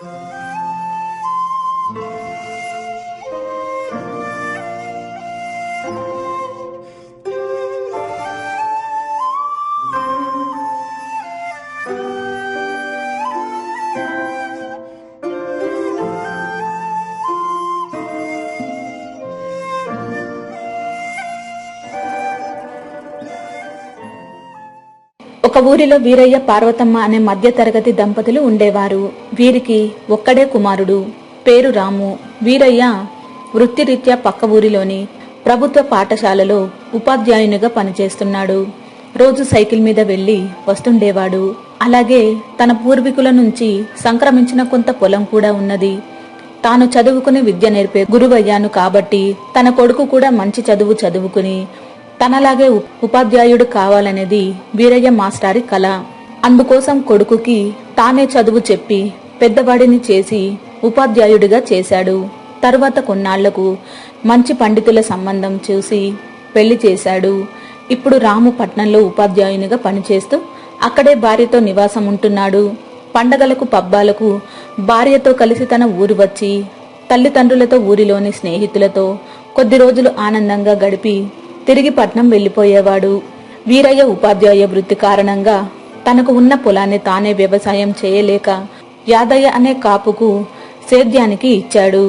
Música ఒక ఊరిలో వీరయ్య పార్వతమ్మ అనే మధ్యతరగతి దంపతులు ఉండేవారు. వీరికి ఒక్కడే కుమారుడు పేరు రాము. వీరయ్య వృత్తిరీత్యా పక్క ఊరిలోని ప్రభుత్వ పాఠశాలలో ఉపాధ్యాయునిగా పనిచేస్తున్నాడు. రోజు సైకిల్ మీద వెళ్ళి వస్తుండేవాడు. అలాగే తన పూర్వీకుల నుంచి సంక్రమించిన కొంత పొలం కూడా ఉన్నది. తాను చదువుకుని విద్య నేర్పే గురువయ్యాను కాబట్టి తన కొడుకు కూడా మంచి చదువు చదువుకుని తనలాగే ఉపాధ్యాయుడు కావాలనేది వీరయ్య మాస్టారి కల. అందుకోసం కొడుకుకి తానే చదువు చెప్పి పెద్దవాడిని చేసి ఉపాధ్యాయుడిగా చేశాడు. తరువాత కొన్నాళ్ళకు మంచి పండితుల సంబంధం చూసి పెళ్ళి చేశాడు. ఇప్పుడు రాము పట్నంలో ఉపాధ్యాయునిగా పనిచేస్తూ అక్కడే భార్యతో నివాసం ఉంటున్నాడు. పండగలకు పబ్బాలకు భార్యతో కలిసి తన ఊరు వచ్చి తల్లిదండ్రులతో ఊరిలోని స్నేహితులతో కొద్ది రోజులు ఆనందంగా గడిపి తిరిగి పట్నం వెళ్ళిపోయేవాడు వీరయ్య ఉపాధ్యాయ వృత్తి కారణంగా తనకు ఉన్న పొలాన్ని తానే వ్యవసాయం చేయలేక యాదయ్య అనే కాపుకు సేద్యానికి ఇచ్చాడు.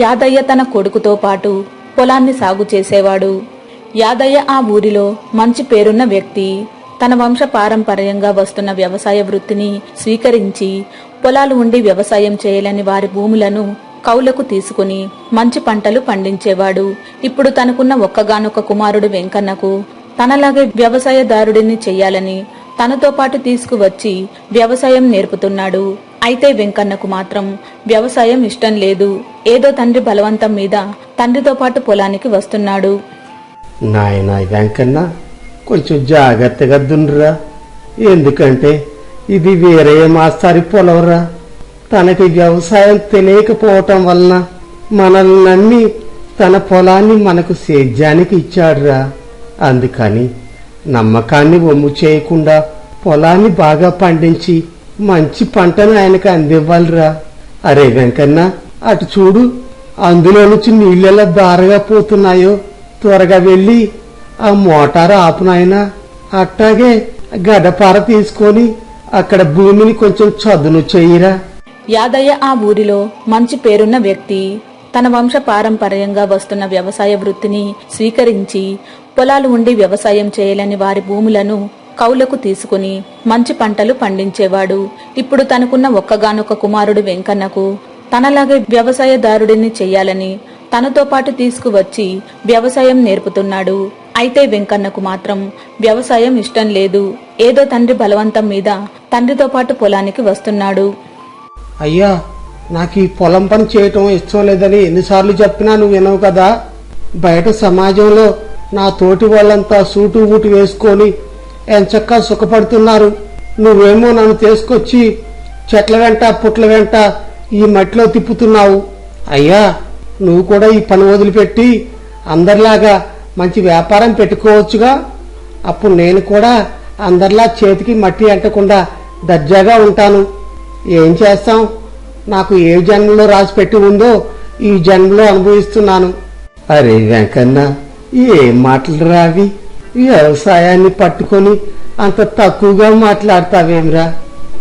యాదయ్య తన కొడుకుతో పాటు పొలాన్ని సాగు చేసేవాడు. యాదయ్య ఆ ఊరిలో మంచి పేరున్న వ్యక్తి. తన వంశ పారంపర్యంగా వస్తున్న వ్యవసాయ వృత్తిని స్వీకరించి పొలాలు ఉండి వ్యవసాయం చేయలేని వారి భూములను కౌలకు తీసుకుని మంచి పంటలు పండించేవాడు. ఇప్పుడు తనకున్న ఒక్కగానొక్క కుమారుడు వెంకన్నకు తనలాగే వ్యవసాయదారుడిని చెయ్యాలని తనతో పాటు తీసుకువచ్చి వ్యవసాయం నేర్పుతున్నాడు. అయితే వెంకన్నకు మాత్రం వ్యవసాయం ఇష్టం లేదు. ఏదో తండ్రి బలవంతం మీద తండ్రితో పాటు పొలానికి వస్తున్నాడు. నాయన వెంకన్న కొంచెం జాగ్రత్తగా దున్నరా. ఎందుకంటే ఇది వేరే మాస్తారి పొలవరా తనకి వ్యవసాయం తెలియకపోవటం వలన మనల్ని నమ్మి తన పొలాన్ని మనకు సేద్యానికి ఇచ్చాడురా. అందుకని నమ్మకాన్ని ఒమ్ము చేయకుండా పొలాన్ని బాగా పండించి మంచి పంటను ఆయనకు అందివ్వాలిరా. అరే వెంకన్న అటు చూడు అందులో నుంచి నీళ్ళెలా దారగా పోతున్నాయో. త్వరగా వెళ్ళి ఆ మోటారు ఆపునాయనా అట్టాగే గడపార తీసుకొని అక్కడ భూమిని కొంచెం చదును చెయ్యిరా. యాదయ్య ఆ ఊరిలో మంచి పేరున్న వ్యక్తి. తన వంశ పారంపర్యంగా వస్తున్న వ్యవసాయ వృత్తిని స్వీకరించి పొలాలు ఉండి వ్యవసాయం చేయలేని వారి భూములను కౌలకు తీసుకుని మంచి పంటలు పండించేవాడు. ఇప్పుడు తనకున్న ఒక్కగానొక్క కుమారుడు వెంకన్నకు తనలాగే వ్యవసాయదారుడిని చేయాలని తనతో పాటు తీసుకువచ్చి వ్యవసాయం నేర్పుతున్నాడు. అయితే వెంకన్నకు మాత్రం వ్యవసాయం ఇష్టం లేదు. ఏదో తండ్రి బలవంతం మీద తండ్రితో పాటు పొలానికి వస్తున్నాడు. అయ్యా నాకు ఈ పొలం పని చేయటం ఇష్టం లేదని ఎన్నిసార్లు చెప్పినా నువ్వు వినవు కదా. బయట సమాజంలో నా తోటి వాళ్ళంతా సూటు బూటు వేసుకొని ఎంచక్కా సుఖపడుతున్నారు. నువ్వేమో నన్ను తీసుకొచ్చి చెట్ల వెంట పుట్ల వెంట ఈ మట్టిలో తిప్పుతున్నావు. అయ్యా నువ్వు కూడా ఈ పని వదిలిపెట్టి అందరిలాగా మంచి వ్యాపారం పెట్టుకోవచ్చుగా. అప్పుడు నేను కూడా అందరిలా చేతికి మట్టి అంటకుండా దర్జాగా ఉంటాను. ఏం చేస్తాం? నాకు ఏ జన్మలో రాసి పెట్టి ఉందో ఈ జన్మలో అనుభవిస్తున్నాను. అరే వెంకన్న ఏం మాటలు రావి? వ్యవసాయాన్ని పట్టుకొని అంత తక్కువగా మాట్లాడతావేమిరా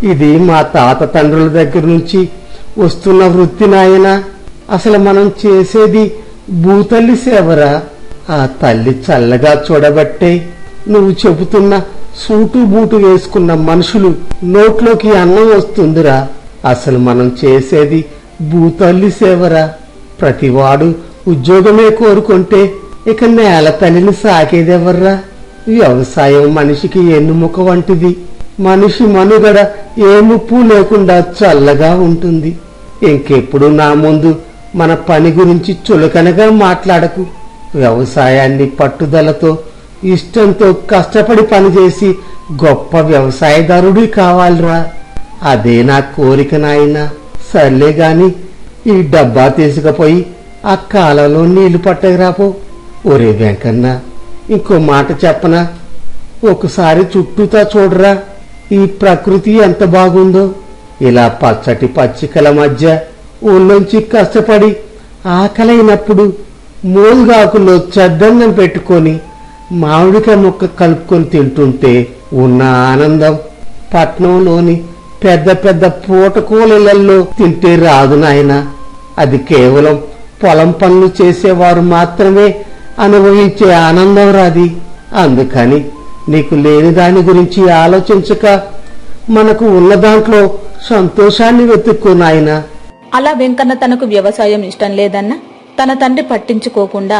ఇది మా తాత తండ్రుల దగ్గర నుంచి వస్తున్న వృత్తి నాయన. అసలు మనం చేసేది భూతల్లి సేవరా? ఆ తల్లి చల్లగా చూడబట్టే నువ్వు చెబుతున్న సూటు బూటు వేసుకున్న మనుషులు నోట్లోకి అన్నం వస్తుందిరా. అసలు మనం చేసేది భూతల్లి సేవరా. ప్రతివాడు ఉద్యోగమే కోరుకుంటే ఇక నేల తల్లిని సాకేదెవర్రా వ్యవసాయం మనిషికి ఎన్నుముక వంటిది. మనిషి మనుగడ ఏ ముప్పు లేకుండా చల్లగా ఉంటుంది. ఇంకెప్పుడు నా ముందు మన పని గురించి చులకనగా మాట్లాడకు. వ్యవసాయాన్ని పట్టుదలతో ఇష్టంతో కష్టపడి పనిచేసి గొప్ప వ్యవసాయదారుడి కావాలిరా. అదే నా కోరిక నాయనా. సర్లే గాని ఈ డబ్బా తీసుకుపోయి ఆ కాలంలో నీళ్ళు పట్టకరాపో ఒరే వెంకన్న ఇంకో మాట చెప్పనా? ఒకసారి చుట్టూతా చూడరా ఈ ప్రకృతి ఎంత బాగుందో. ఇలా పచ్చటి పచ్చికల మధ్య ఊళ్ళోంచి కష్టపడి ఆకలైనప్పుడు మూలుగాకుల్లో చెద్దన్నం పెట్టుకొని మామిడికాయ ముక్క కలుపుకొని తింటుంటే ఉన్న ఆనందం. పట్నంలోని పెద్ద పెద్ద పూటకూలలలో తింటే రాదు నాయన. అది కేవలం పొలం పనులు చేసేవారు మాత్రమే అనుభవించే ఆనందం రాది. అందుకని నీకు లేని దాని గురించి ఆలోచించక మనకు ఉన్న దాంట్లో సంతోషాన్ని వెతుక్కున్నాయన అలా వెంకన్న తనకు వ్యవసాయం ఇష్టం లేదన్నా తన తండ్రి పట్టించుకోకుండా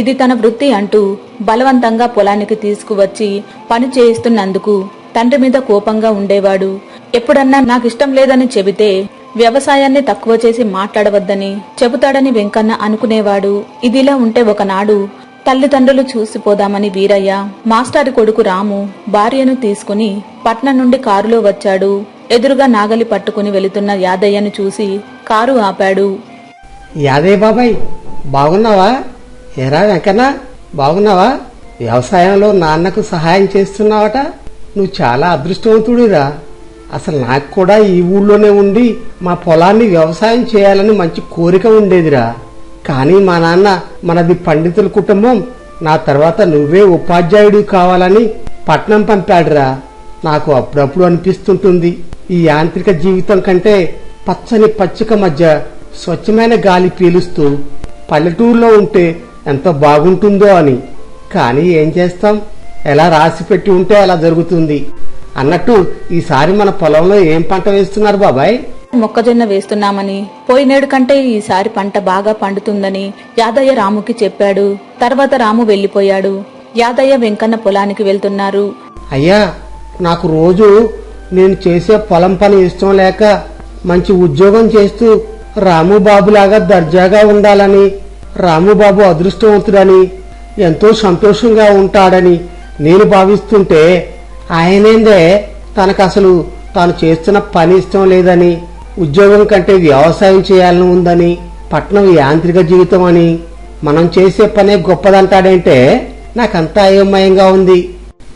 ఇది తన వృత్తి అంటూ బలవంతంగా పొలానికి తీసుకువచ్చి పని చేయిస్తున్నందుకు తండ్రి మీద కోపంగా ఉండేవాడు. ఎప్పుడన్నా నాకు ఇష్టం లేదని చెబితే వ్యవసాయాన్ని తక్కువ చేసి మాట్లాడవద్దని చెబుతాడని వెంకన్న అనుకునేవాడు. ఇదిలా ఉంటే ఒకనాడు తల్లిదండ్రులు చూసిపోదామని వీరయ్య మాస్టారి కొడుకు రాము భార్యను తీసుకుని పట్నం నుండి కారులో వచ్చాడు. ఎదురుగా నాగలి పట్టుకుని వెళుతున్న యాదయ్యను చూసి కారు ఆపాడు. యాదయ్య బాబాయ్ బాగున్నావా? ఎరా వెంకన్న బాగున్నావా? వ్యవసాయంలో నాన్నకు సహాయం చేస్తున్నావట? నువ్వు చాలా అదృష్టవంతుడిరా. అసలు నాకు కూడా ఈ ఊళ్ళోనే ఉండి మా పొలాన్ని వ్యవసాయం చేయాలని మంచి కోరిక ఉండేదిరా. కానీ మా నాన్న మనది పండితుల కుటుంబం. నా తర్వాత నువ్వే ఉపాధ్యాయుడు కావాలని పట్నం పంపాడురా. నాకు అప్పుడప్పుడు అనిపిస్తుంటుంది ఈ యాంత్రిక జీవితం కంటే పచ్చని పచ్చిక మధ్య స్వచ్ఛమైన గాలి పీలుస్తూ పల్లెటూరులో ఉంటే ఎంత బాగుంటుందో అని. కానీ ఏం చేస్తాం? ఎలా రాసి పెట్టి ఉంటే అలా జరుగుతుంది. అన్నట్టు ఈసారి మన పొలంలో ఏం పంట వేస్తున్నారు బాబాయ్? మొక్కజొన్న వేస్తున్నామని. పోయినేడు కంటే ఈసారి పంట బాగా పండుతుందని యాదయ్య రాముకి చెప్పాడు. తర్వాత రాము వెళ్ళిపోయాడు యాదయ్య వెంకన్న పొలానికి వెళ్తున్నారు. అయ్యా నాకు రోజు నేను చేసే పొలం పని ఇష్టం లేక మంచి ఉద్యోగం చేస్తూ రాముబాబులాగా దర్జాగా ఉండాలని రాముబాబు అదృష్టవంతుడని ఎంతో సంతోషంగా ఉంటాడని నేను భావిస్తుంటే ఆయనేందే తనకు అసలు తాను చేస్తున్న పని ఇష్టం లేదని ఉద్యోగం కంటే వ్యవసాయం చేయాలని ఉందని పట్నం యాంత్రిక జీవితం అని మనం చేసే పనే గొప్పదంటాడంటే నాకంతా అయోమయంగా ఉంది.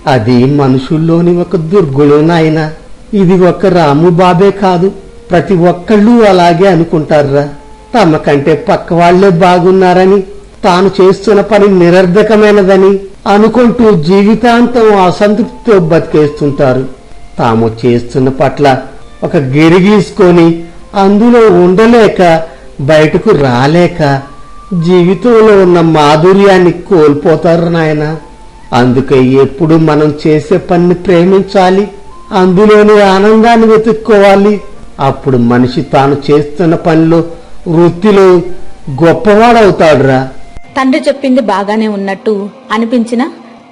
అది మనుషుల్లోని ఒక దుర్గుణం నాయన. ఇది ఒక రాము బాబే కాదు. ప్రతి ఒక్కళ్ళు అలాగే అనుకుంటారురా. తమ కంటే పక్క వాళ్ళే బాగున్నారని తాను చేస్తున్న పని నిరర్ధకమైనదని అనుకుంటూ జీవితాంతం అసంతృప్తితో బతికేస్తుంటారు. తాము చేస్తున్న పట్ల ఒక గెరిగీసుకొని అందులో ఉండలేక బయటకు రాలేక జీవితంలో ఉన్న మాధుర్యాన్ని కోల్పోతారు నాయన. అందుకే ఎప్పుడు మనం చేసే పనిని ప్రేమించాలి అందులోని ఆనందాన్ని వెతుక్కోవాలి అప్పుడు మనిషి తాను చేస్తున్న పనిలో వృత్తిలో గొప్పవాడవుతాడురా. తండ్రి చెప్పింది బాగానే ఉన్నట్టు అనిపించిన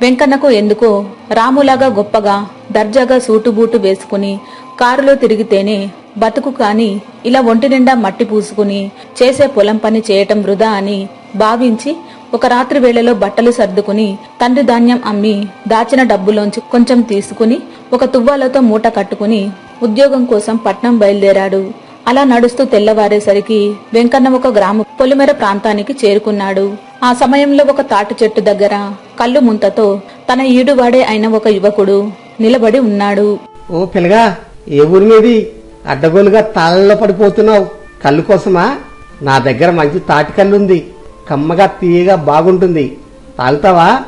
వెంకన్నకు ఎందుకో రాములాగా గొప్పగా దర్జాగా సూటుబూటు వేసుకుని కారులో తిరిగితేనే బతుకు కాని ఇలా ఒంటి నిండా మట్టి పూసుకుని చేసే పొలం పని చేయటం వృధా అని భావించి ఒక రాత్రి వేళలో బట్టలు సర్దుకుని తండ్రి ధాన్యం అమ్మి దాచిన డబ్బులోంచి కొంచెం తీసుకుని ఒక తువ్వాలతో మూట కట్టుకుని ఉద్యోగం కోసం పట్నం బయలుదేరాడు. అలా నడుస్తూ తెల్లవారేసరికి వెంకన్న ఒక గ్రామ పొలిమెర ప్రాంతానికి చేరుకున్నాడు. ఆ సమయంలో ఒక తాటి చెట్టు దగ్గర కళ్ళు ముంతతో తన ఈడువాడే అయిన ఒక యువకుడు నిలబడి ఉన్నాడు. ఓ పిల్లగా ఏ ఊరి మీది? అడ్డగోలుగా తాళ్ళలో పడిపోతున్నావు. కళ్ళు కోసమా? నా దగ్గర మంచి తాటి కళ్ళుంది. కమ్మగా తీయగా బాగుంటుంది. తాగుతావా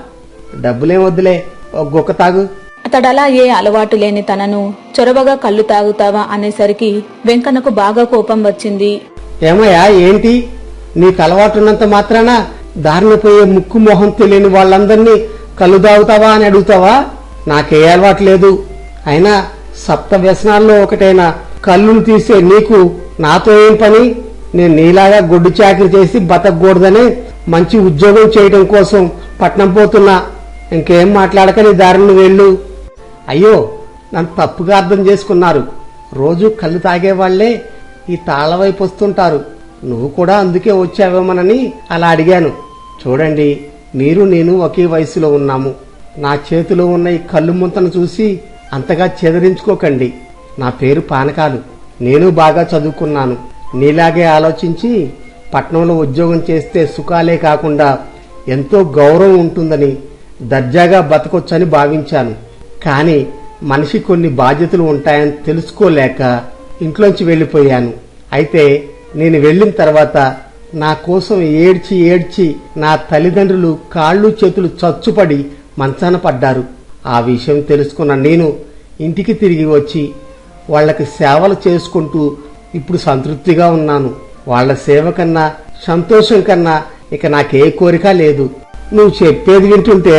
డబ్బులేం వద్దులే. ఓ గుక్క తాగు. అతడలా ఏ అలవాటు లేని తనను చొరవగా కళ్ళు తాగుతావా అనేసరికి వెంకన్నకు బాగా కోపం వచ్చింది. ఏమయ్యా ఏంటి? నీకు అలవాటున్నంత మాత్రాన దారిన పోయే ముక్కు మొహం తెలియని వాళ్ళందరినీ కళ్ళు తాగుతావా అని అడుగుతావా? నాకే అలవాటు లేదు. అయినా సప్త వ్యసనాల్లో ఒకటైన కళ్ళును తీసే నీకు నాతో ఏం పని? నేను నీలాగా గొడ్డు చాకరీ చేసి బతకూడదని మంచి ఉద్యోగం చేయడం కోసం పట్నం పోతున్నా. ఇంకేం మాట్లాడక నీ దారిని వెళ్ళు. అయ్యో నన్ను తప్పుగా అర్థం చేసుకున్నారు. రోజు కళ్ళు తాగేవాళ్ళే ఈ తాళవైపు వస్తుంటారు. నువ్వు కూడా అందుకే వచ్చావేమోనని అలా అడిగాను. చూడండి మీరు నేను ఒకే వయసులో ఉన్నాము. నా చేతిలో ఉన్న ఈ కళ్ళు ముంతను చూసి అంతగా చెదరించుకోకండి. నా పేరు పానకాలు. నేను బాగా చదువుకున్నాను. నీలాగే ఆలోచించి పట్నంలో ఉద్యోగం చేస్తే సుఖాలే కాకుండా ఎంతో గౌరవం ఉంటుందని దర్జాగా బతకొచ్చని భావించాను. కానీ మనిషి కొన్ని బాధ్యతలు ఉంటాయని తెలుసుకోలేక ఇంట్లోంచి వెళ్ళిపోయాను. అయితే నేను వెళ్ళిన తర్వాత నా కోసం ఏడ్చి ఏడ్చి నా తల్లిదండ్రులు కాళ్ళు చేతులు చచ్చుపడి మంచాన పడ్డారు. ఆ విషయం తెలుసుకున్న నేను ఇంటికి తిరిగి వచ్చి వాళ్ళకి సేవలు చేసుకుంటూ ఇప్పుడు సంతృప్తిగా ఉన్నాను. వాళ్ళ సేవ కన్నా సంతోషం కన్నా ఇక నాకే కోరిక లేదు. నువ్వు చెప్పేది వింటుంటే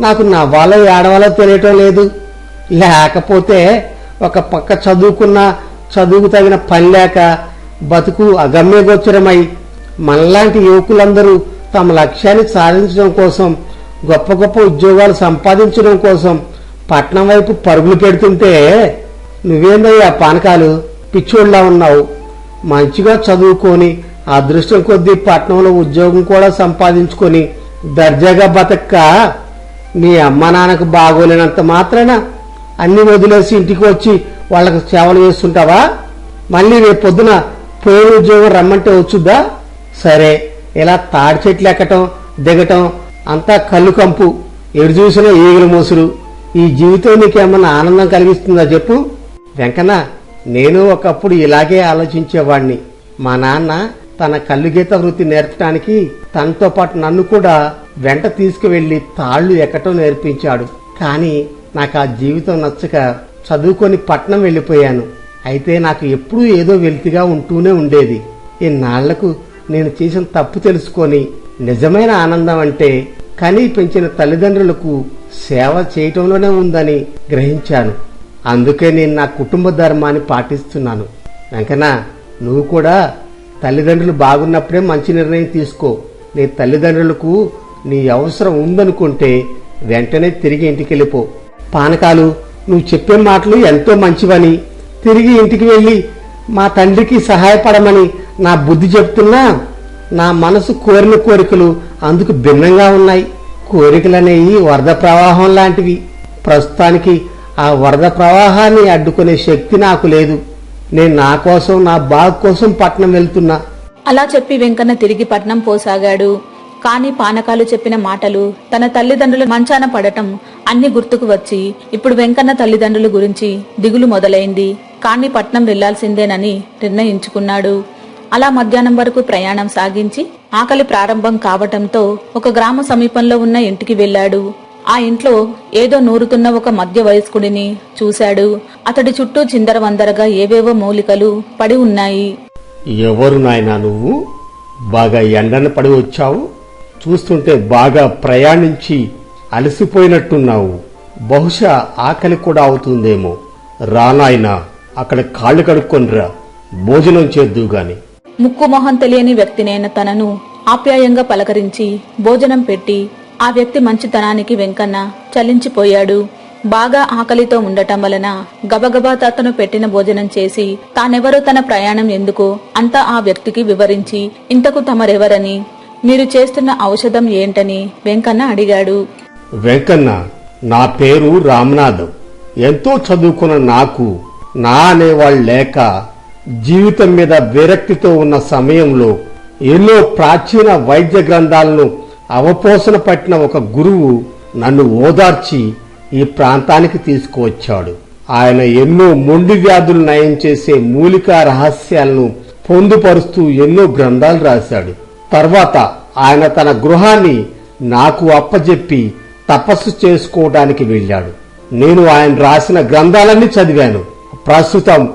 నాకు నవ్వాలో ఏడవాలో తెలియటం లేదు. లేకపోతే ఒక పక్క చదువుకున్న చదువుకు తగిన పని లేక బతుకు అగమ్యగోచరమై మనలాంటి యువకులందరూ తమ లక్ష్యాన్ని సాధించడం కోసం గొప్ప గొప్ప ఉద్యోగాలు సంపాదించడం కోసం పట్నం వైపు పరుగులు పెడుతుంటే నువ్వేందయ్యా పానకాలు? పిచ్చోళ్ళలా ఉన్నావు. మంచిగా చదువుకొని అదృష్టం కొద్దీ పట్నంలో ఉద్యోగం కూడా సంపాదించుకొని దర్జాగా బతక్క? మీ అమ్మ నాన్నకు బాగోలేనంత మాత్రాన అన్ని వదిలేసి ఇంటికి వచ్చి వాళ్ళకి సేవలు చేస్తుంటావా? మళ్ళీ రేపు పొద్దున పోయిన ఉద్యోగం రమ్మంటే వచ్చుద్దా? సరే ఇలా తాడి చెట్లు ఎక్కటం దిగటం అంతా కళ్ళు కంపు ఎడు చూసినా ఈగలు మోసులు ఈ జీవితం నీకేమన్నా ఆనందం కలిగిస్తుందా చెప్పు? వెంకన్న నేను ఒకప్పుడు ఇలాగే ఆలోచించేవాణ్ణి. మా నాన్న తన కల్లుగీత వృత్తి నేర్పడానికి తనతో పాటు నన్ను కూడా వెంట తీసుకువెళ్ళి తాళ్ళు ఎక్కటం నేర్పించాడు. కానీ నాకు ఆ జీవితం నచ్చక చదువుకొని పట్నం వెళ్ళిపోయాను. అయితే నాకు ఎప్పుడూ ఏదో వెలితిగా ఉంటూనే ఉండేది. ఇన్నాళ్ళకు నేను చేసిన తప్పు తెలుసుకొని నిజమైన ఆనందం అంటే కనీ పెంచిన తల్లిదండ్రులకు సేవ చేయటంలోనే ఉందని గ్రహించాను. అందుకే నేను నా కుటుంబ ధర్మాన్ని పాటిస్తున్నాను. వెంకన్న నువ్వు కూడా తల్లిదండ్రులు బాగున్నప్పుడే మంచి నిర్ణయం తీసుకో. నీ తల్లిదండ్రులకు నీ అవసరం ఉందనుకుంటే వెంటనే తిరిగి ఇంటికి వెళ్ళిపో పానకాలు నువ్వు చెప్పే మాటలు ఎంతో మంచివని. తిరిగి ఇంటికి వెళ్ళి మా తండ్రికి సహాయపడమని నా బుద్ధి చెప్తున్నా నా మనసు కోరిన కోరికలు అందుకు భిన్నంగా ఉన్నాయి. కోరికలనేవి వరద ప్రవాహం లాంటివి. ప్రస్తుతానికి ఆ వరద ప్రవాహాన్ని అడ్డుకునే శక్తి నాకు లేదు. నేను నా కోసం నా బాగు కోసం పట్నం వెళ్తున్నా. అలా చెప్పి వెంకన్న తిరిగి పట్నం పోసాగాడు. కాని పానకాలు చెప్పిన మాటలు తన తల్లిదండ్రులు మంచాన పడటం అన్ని గుర్తుకు వచ్చి ఇప్పుడు వెంకన్న తల్లిదండ్రుల గురించి దిగులు మొదలైంది. కాని పట్నం వెళ్ళాల్సిందేనని నిర్ణయించుకున్నాడు. అలా మధ్యాహ్నం వరకు ప్రయాణం సాగించి ఆకలి ప్రారంభం కావటంతో ఒక గ్రామ సమీపంలో ఉన్న ఇంటికి వెళ్ళాడు. ఆ ఇంట్లో ఏదో నూరుతున్న ఒక మధ్య వయస్కుడిని చూశాడు. అతడి చుట్టూ చిందరవందరగా ఏవేవో మూలికలు పడి ఉన్నాయి. ఎవరు నాయనా నువ్వు? బాగా ఎండన పడి వచ్చావు? చూస్తుంటే బాగా ప్రయాణించి అలసిపోయినట్టున్నావు. బహుశా ఆకలి కూడా అవుతుందేమో. రానాయనా అక్కడ కాళ్ళు కడుక్కొనిరా. భోజనం చేద్దు గాని. ముక్కు మొహం తెలియని వ్యక్తినైన తనను ఆప్యాయంగా పలకరించి భోజనం పెట్టి ఆ వ్యక్తి మంచితనానికి వెంకన్న చలించిపోయాడు. బాగా ఆకలితో ఉండటం వలన గబగబా అతను పెట్టిన భోజనం చేసి తానెవరో తన ప్రయాణం ఎందుకో అంతా ఆ వ్యక్తికి వివరించి ఇంతకు తమరెవరని మీరు చేస్తున్న ఔషధం ఏంటని వెంకన్న అడిగాడు. వెంకన్న నా పేరు రామ్నాథ్. ఎంతో చదువుకున్న నాకు నా అనేవాళ్ళు లేక జీవితం మీద విరక్తితో ఉన్న సమయంలో ఎన్నో ప్రాచీన వైద్య గ్రంథాలను అవపోసన పట్టిన ఒక గురువు నన్ను ఓదార్చి ఈ ప్రాంతానికి తీసుకువచ్చాడు. ఆయన ఎన్నో మొండి వ్యాధులు నయం చేసే మూలికా రహస్యాలను పొందుపరుస్తూ ఎన్నో గ్రంథాలు రాశాడు. తర్వాత ఆయన తన గృహాన్ని నాకు అప్పజెప్పి తపస్సు చేసుకోవడానికి వెళ్ళాడు. నేను ఆయన రాసిన గ్రంథాలన్నీ చదివాను. ప్రస్తుతం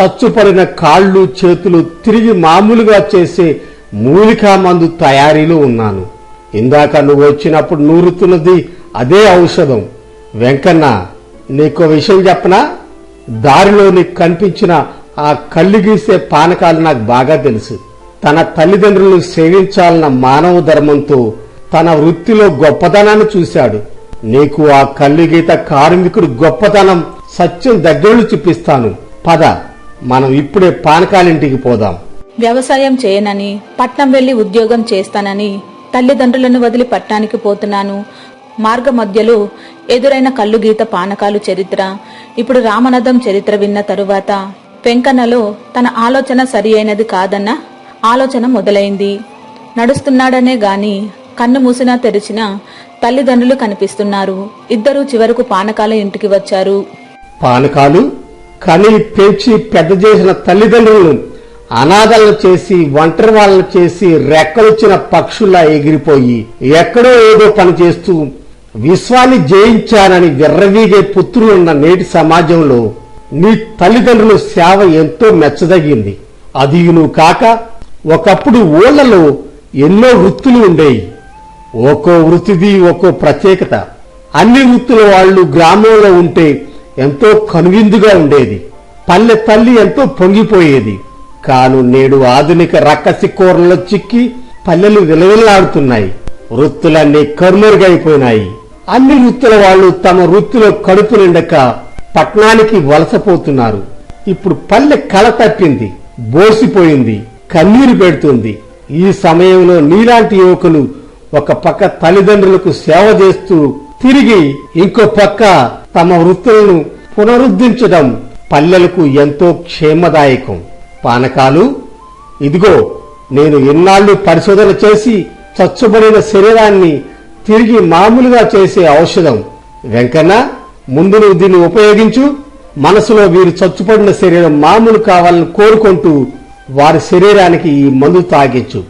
చచ్చుపడిన కాళ్ళు చేతులు తిరిగి మామూలుగా చేసే మూలికా మందు తయారీలో ఉన్నాను. ఇందాక నువ్వు వచ్చినప్పుడు నూరుతున్నది అదే ఔషధం. వెంకన్న నీకు విషయం చెప్పనా? దారిలో నీకు కనిపించిన ఆ కళ్ళు గీసే పానకాలు నాకు బాగా తెలుసు. తన తల్లిదండ్రులను సేవించాలన్న మానవ ధర్మంతో తన వృత్తిలో గొప్పతనాన్ని చూశాడు. నీకు ఆ కళ్ళు గీత కార్మికుడు గొప్పతనం సత్యం దగ్గరలు చూపిస్తాను. పద మనం ఇప్పుడే పానకాలింటికి పోదాం. వ్యవసాయం చేయనని పట్నం వెళ్ళి ఉద్యోగం చేస్తానని తల్లిదండ్రులను వదిలి పట్టానికి పోతున్నాను. మార్గ మధ్యలో ఎదురైన కళ్ళు గీత పానకాలు చరిత్ర. ఇప్పుడు రామనదం చరిత్ర విన్న తరువాత వెంకన్నలో తన ఆలోచన సరి అయినది కాదన్న ఆలోచన మొదలైంది. నడుస్తున్నాడనే గాని కన్ను మూసినా తెరిచినా తల్లిదండ్రులు కనిపిస్తున్నారు. ఇద్దరూ చివరకు పానకాల ఇంటికి వచ్చారు. పానకాలు కని పెంచి పెద్ద చేసిన తల్లిదండ్రులను అనాథలను చేసి ఒంటరి వాళ్ళను చేసి రెక్కలొచ్చిన పక్షుల్లా ఎగిరిపోయి ఎక్కడో ఏదో పని చేస్తూ విశ్వాన్ని జయించానని విర్రవీగే పుత్రులున్న నేటి సమాజంలో నీ తల్లిదండ్రుల సేవ ఎంతో మెచ్చదగింది. అది కాక ఒకప్పుడు ఊళ్ళలో ఎన్నో వృత్తులు ఉండేవి ఒక్కో వృత్తిది ఒక్కో ప్రత్యేకత. అన్ని వృత్తుల వాళ్ళు గ్రామంలో ఉంటే ఎంతో కనువిందుగా ఉండేది. పల్లె తల్లి ఎంతో పొంగిపోయేది. కాను నేడు ఆధునిక రక్కసి కూరల్లో చిక్కి పల్లెలు విలవిల్లాడుతున్నాయి వృత్తులన్నీ కరుమరుగైపోయినాయి. అన్ని వృత్తుల వాళ్ళు తమ వృత్తిలో కడుపు నిండక పట్నానికి వలసపోతున్నారు. ఇప్పుడు పల్లె కళ తప్పింది బోసిపోయింది కన్నీరు పెడుతుంది. ఈ సమయంలో నీలాంటి యువకులు ఒక పక్క తల్లిదండ్రులకు సేవ చేస్తూ తిరిగి ఇంకో పక్క తమ వృత్తులను పునరుద్ధరించడం పల్లెలకు ఎంతో క్షేమదాయకం. పానకాలు. ఇదిగో నేను ఎన్నాళ్ళు పరిశోధన చేసి చచ్చుబడిన శరీరాన్ని తిరిగి మామూలుగా చేసే ఔషధం. వెంకన్న ముందు నువ్వు దీన్ని ఉపయోగించు. మనసులో వీరు చచ్చుపడిన శరీరం మామూలు కావాలని కోరుకుంటూ వారి శరీరానికి ఈ మందు తాగించు.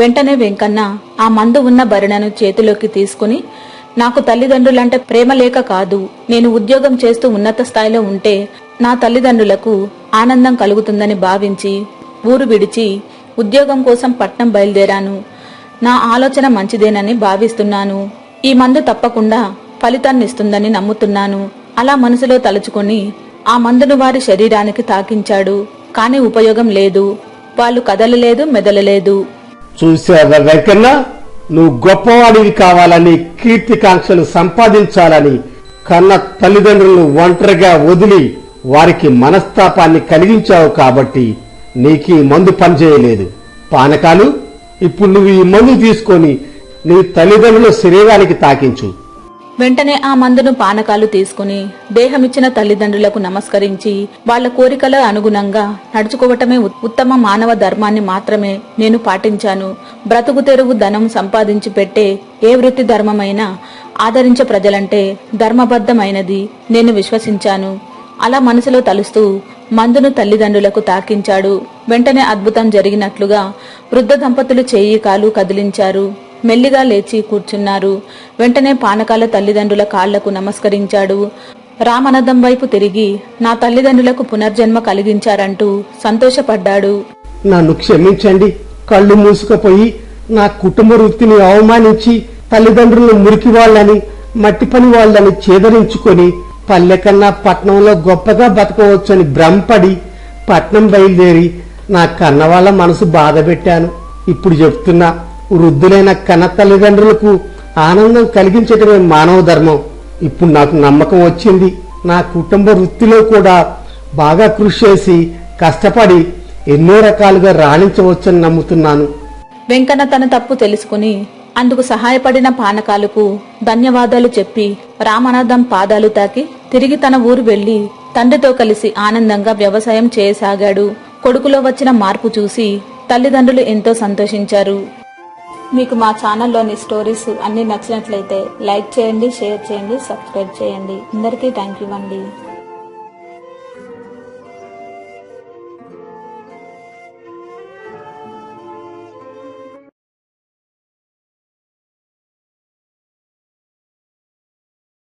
వెంటనే వెంకన్న ఆ మందు ఉన్న భరణను చేతిలోకి తీసుకుని నాకు తల్లిదండ్రులంటే ప్రేమ లేక కాదు నేను ఉద్యోగం చేస్తూ ఉన్నత స్థాయిలో ఉంటే నా తల్లిదండ్రులకు ఆనందం కలుగుతుందని భావించి ఊరు విడిచి ఉద్యోగం కోసం పట్నం బయలుదేరాను. నా ఆలోచన మంచిదేనని భావిస్తున్నాను. ఈ మందు తప్పకుండా ఫలితాన్ని ఇస్తుందని నమ్ముతున్నాను. అలా మనసులో తలుచుకొని ఆ మందును వారి శరీరానికి తాకించాడు. కాని ఉపయోగం లేదు. వాళ్ళు కదలలేదు మెదలలేదు. చూసావా వెంకన్న? నువ్వు గొప్పవాడివి కావాలని కీర్తికాంక్షలు సంపాదించాలని కన్న తల్లిదండ్రులను ఒంటరిగా వదిలి వారికి మనస్తాపాన్ని కలిగించావు కాబట్టి నీకు మందు పనిచేయలేదు. పానకాలు ఇప్పుడు నువ్వు ఈ మందు తీసుకొని నీ తల్లిదండ్రుల శరీరానికి తాకించు. వెంటనే ఆ మందును పానకాలు తీసుకుని దేహమిచ్చిన తల్లిదండ్రులకు నమస్కరించి వాళ్ళ కోరికల అనుగుణంగా నడుచుకోవటమే ఉత్తమ మానవ ధర్మాన్ని మాత్రమే నేను పాటించాను. బ్రతుకు తెరువు ధనం సంపాదించి పెట్టే ఏ వృత్తి ధర్మమైనా ఆదరించే ప్రజలంటే ధర్మబద్ధమైనది నేను విశ్వసించాను. అలా మనసులో తలుస్తూ మందును తల్లిదండ్రులకు తాకించాడు. వెంటనే అద్భుతం జరిగినట్లుగా వృద్ధ దంపతులు చేయి కాలు కదిలించారు. మెల్లిగా లేచి కూర్చున్నారు. వెంటనే పానకాల తల్లిదండ్రుల కాళ్ళకు నమస్కరించాడు. రామనదం వైపు తిరిగి నా తల్లిదండ్రులకు పునర్జన్మ కలిగించారంటూ సంతోషపడ్డాడు. నన్ను క్షమించండి. కళ్ళు మూసుకుపోయి నా కుటుంబ వృత్తిని అవమానించి తల్లిదండ్రులను మురికి వాళ్ళని మట్టి పని వాళ్ళని చేదరించుకొని పల్లె కన్నా పట్నంలో గొప్పగా బతకవచ్చని భ్రమపడి పట్నం బయలుదేరి నా కన్న వాళ్ళ మనసు బాధ పెట్టాను. ఇప్పుడు చెప్తున్నా వృద్ధులైన కన్న తల్లిదండ్రులకు ఆనందం కలిగించటమే మానవ ధర్మం. ఇప్పుడు నాకు నమ్మకం వచ్చింది. నా కుటుంబ వృత్తిలో కూడా బాగా కృషి చేసి కష్టపడి ఎన్నో రకాలుగా రాణించవచ్చని నమ్ముతున్నాను. వెంకన్న తన తప్పు తెలుసుకుని అందుకు సహాయపడిన పానకాలకు ధన్యవాదాలు చెప్పి రామనాథం పాదాలు తాకి తిరిగి తన ఊరు వెళ్ళి తండ్రితో కలిసి ఆనందంగా వ్యవసాయం చేయసాగాడు. కొడుకులో వచ్చిన మార్పు చూసి తల్లిదండ్రులు ఎంతో సంతోషించారు. మీకు మా ఛానల్లోని స్టోరీస్ అన్ని నచ్చినట్లయితే లైక్ చేయండి షేర్ చేయండి సబ్స్క్రైబ్ చేయండి. అందరికీ థ్యాంక్ యూ అండి.